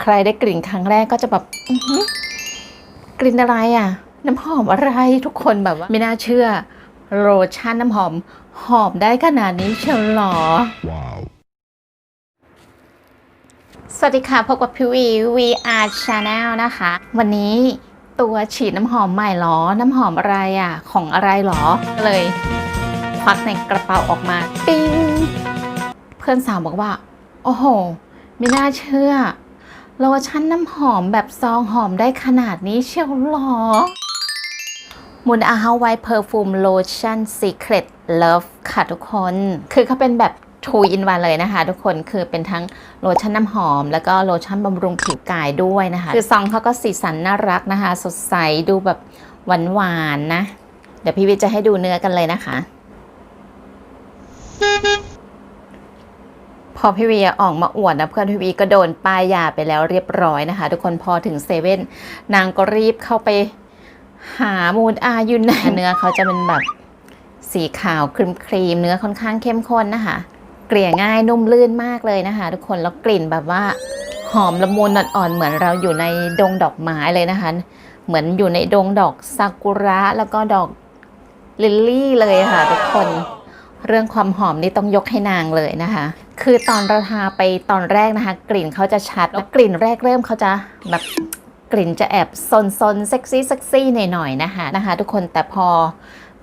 ใครได้กลิ่นครั้งแรกก็จะแบบอื้อหือกลิ่นอะไรอะ น้ำหอมอะไรทุกคนแบบว่า ไม่น่าเชื่อ โลชั่นน้ำหอม หอมได้ขนาดนี้เชียวเหรอ Wow. สวัสดีค่ะ พบกับพิวี VR Channel นะคะ วันนี้ตัวฉีดน้ำหอมใหม่เหรอ น้ำหอมอะไรอะ ของอะไรเหรอก็เลยควักในกระเป๋าออกมา ปิ้ง เพื่อนสาวบอกว่า โอ้โห ไม่น่าเชื่อ โลชั่นน้ำหอมแบบซองหอมได้ขนาดนี้เชียวหรอมูนอาฮาไวเพอร์ฟูมโลชั่นซีเครตเลิฟค่ะทุกคน คือเขาเป็นแบบ two in one เลยนะคะ ทุกคนคือเป็นทั้งโลชั่นน้ำหอม แล้วก็โลชั่นบำรุงผิวกายด้วยนะคะ คือซองเขาก็สีสันน่ารักนะคะ สดใสดูแบบหวานๆนะเดี๋ยวพี่วิจะให้ดูเนื้อกันเลยนะคะ พอพี่วีออกมาอวดนะเพื่อนพี่วีก็โดนป้ายยาไปแล้วเรียบร้อยนะคะ ทุกคนพอถึงเซเว่นนางก็รีบเข้าไปหามูนอาอยู่ไหนเนื้อเขาจะเป็นแบบสีขาวครีมครีมๆเนื้อค่อนข้างเข้มข้นนะคะเกลี่ยง่ายนุ่มลื่นมากเลยนะคะ ทุกคนแล้วกลิ่นแบบว่าหอมละมุนอ่อนๆเหมือนเราอยู่ในดงดอกไม้เลยนะคะ เหมือนอยู่ในดงดอกซากุระแล้วก็ดอกลิลลี่เลยค่ะทุกคน เรื่องความหอมนี่ต้องยกให้นางเลยนะคะ คือตอนเราทาไปตอนแรกนะคะ กลิ่นเขาจะชัดแล้วกลิ่นแรกเริ่มเขาจะแบบกลิ่นจะแอบซนซนๆเซ็กซี่เซ็กซี่หน่อยๆนะคะนะคะ ทุกคนแต่พอ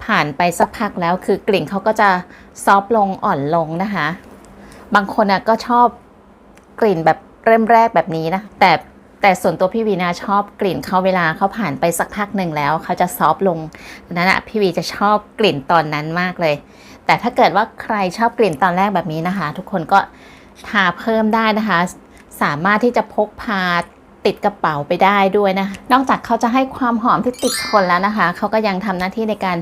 ผ่านไปสักพักแล้วคือกลิ่นเขาก็จะซอฟต์ลงอ่อนลงนะคะ บางคนอะก็ชอบกลิ่นแบบเริ่มแรกแบบนี้นะ แต่แต่ส่วนตัวพี่วีนาชอบกลิ่นเขาเวลาเขาผ่านไปสักพักหนึ่งแล้วเขาจะซอฟต์ลงดังนั้นอะพี่วีจะชอบกลิ่นตอนนั้นมากเลย แต่ถ้าเกิดว่าใครชอบกลิ่นตอนแรกแบบนี้นะคะ ทุกคนก็ทาเพิ่มได้นะคะ สามารถที่จะพกพาติดกระเป๋าไปได้ด้วยนะ นอกจากเขาจะให้ความหอมที่ติดทนแล้วนะคะ เขาก็ยังทำหน้าที่ในการ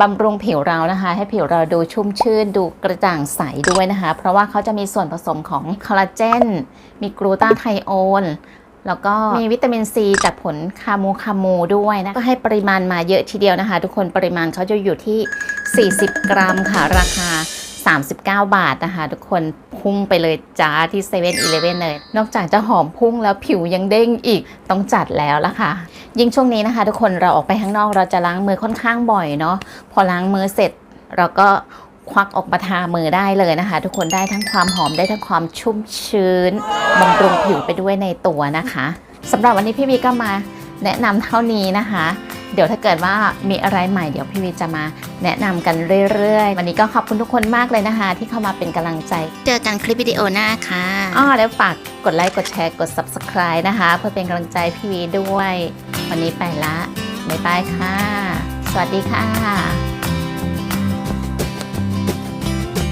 บำรุงผิวเรานะคะ ให้ผิวเราดูชุ่มชื่น ดูกระจ่างใสด้วยนะคะ เพราะว่าเขาจะมีส่วนผสมของคอลลาเจน มีกลูตาไทโอนแล้วก็มีวิตามินซีจากผลคาโมคาโมด้วยนะ ก็ให้ปริมาณมาเยอะทีเดียวนะคะ ทุกคนปริมาณเขาจะอยู่ที่ 40 กรัมค่ะ ราคา 39 บาทนะคะ ทุกคนพุ่งไปเลยจ้าที่7 e เ e ่ e อเลย นอกจากจะหอมพุ่งแล้วผิวยังเด้งอีกต้องจัดแล้วละค่ะ ยิ่งช่วงนี้นะคะ ทุกคนเราออกไปข้างนอกเราจะล้างมือค่อนข้างบ่อยเนาะพอล้างมือเสร็จเราก็ควักออกมาทามือได้เลยนะคะ ทุกคนได้ทั้งความหอมได้ทั้งความชุ่มชื้นบำรุงผิวไปด้วยในตัวนะคะสำหรับวันนี้พี่วีก็มาแนะนำเท่านี้นะคะ เดี๋ยวถ้าเกิดว่ามีอะไรใหม่เดี๋ยวพี่วีจะมาแนะนำกันเรื่อยๆ วันนี้ก็ขอบคุณทุกคนมากเลยนะคะ ที่เข้ามาเป็นกำลังใจ เจอกันคลิปวิดีโอหน้าค่ะอ้อแล้วฝากกดไลค์กดแชร์กด subscribe นะคะ เพื่อเป็นกำลังใจพี่วีด้วย วันนี้ไปละบ๊ายบายค่ะ สวัสดีค่ะ